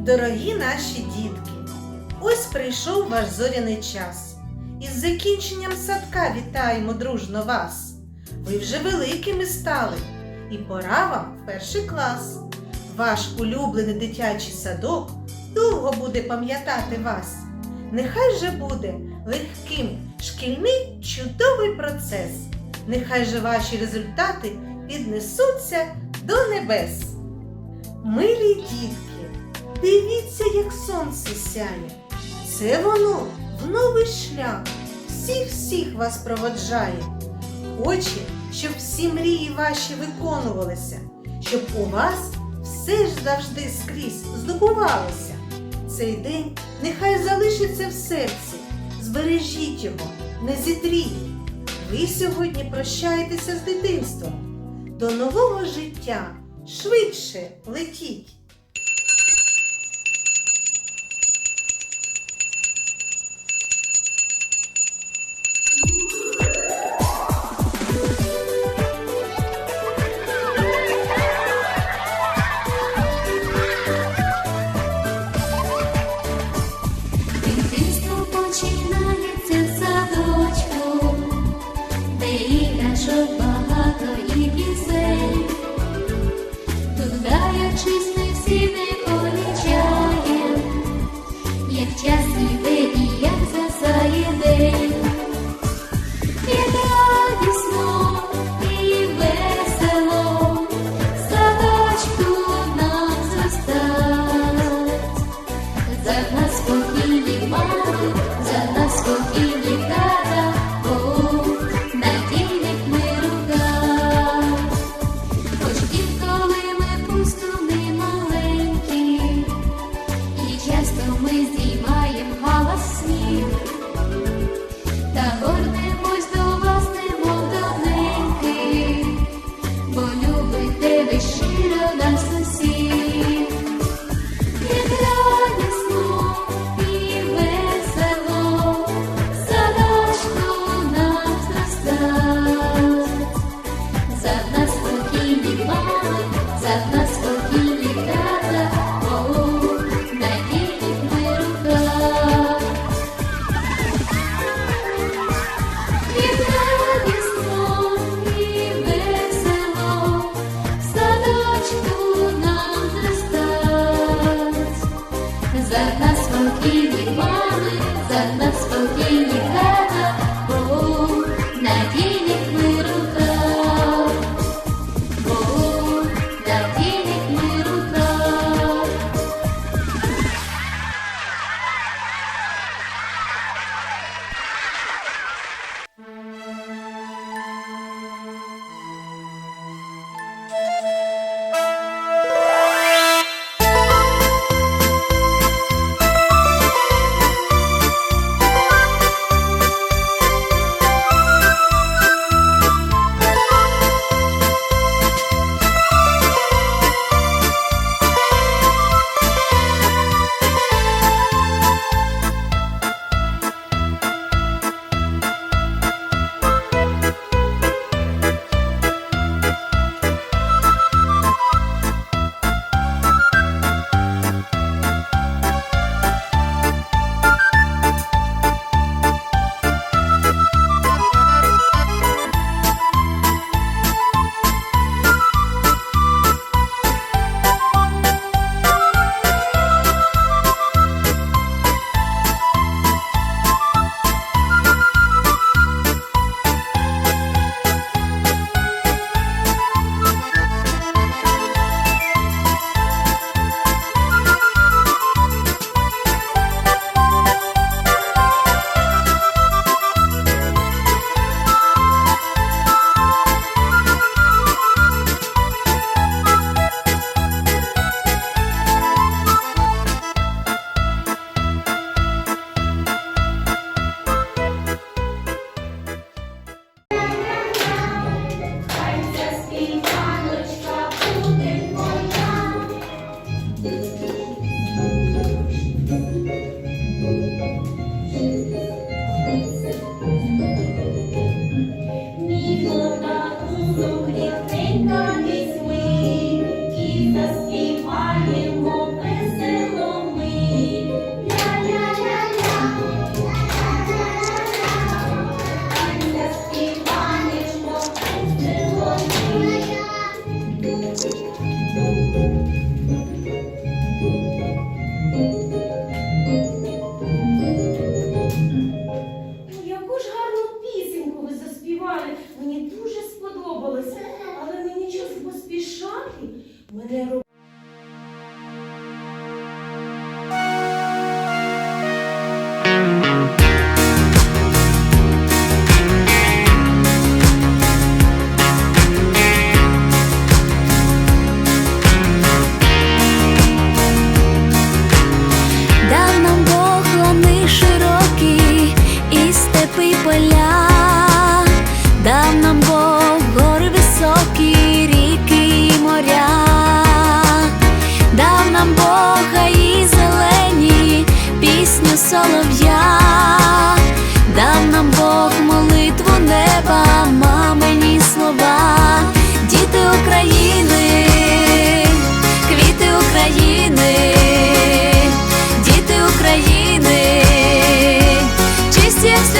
Дорогі наші дітки, ось прийшов ваш зоряний час. Із закінченням садка вітаємо дружно вас. Ви вже великими стали, і пора вам в перший клас. Ваш улюблений дитячий садок довго буде пам'ятати вас. Нехай же буде легким шкільний чудовий процес. Нехай же ваші результати піднесуться до небес. Милі дітки, дивіться, як сонце сяє. Це воно в новий шлях всіх-всіх вас проводжає. Хоче, щоб всі мрії ваші виконувалися, щоб у вас все ж завжди скрізь здобувалося. Цей день нехай залишиться в серці, збережіть його, не зітріть. Ви сьогодні прощаєтеся з дитинством. До нового життя швидше летіть. Надійних ми Мене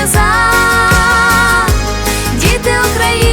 сльоза, діти України,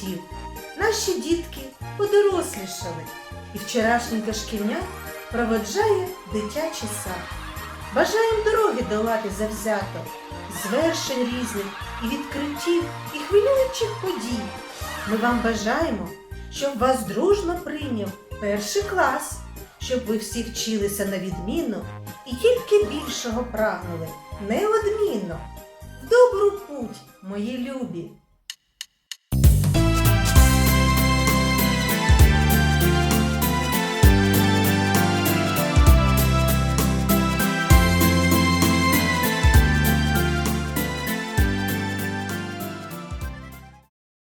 швидко. Наші дітки подорослішали, і вчорашній дошкільнят проводжає дитячий сад. Бажаєм дороги долати завзято, звершень різних і відкриттів, і хвилюючих подій. Ми вам бажаємо, щоб вас дружно прийняв перший клас, щоб ви всі вчилися на відміну і тільки більшого прагнули, неодмінно. В добру путь, мої любі!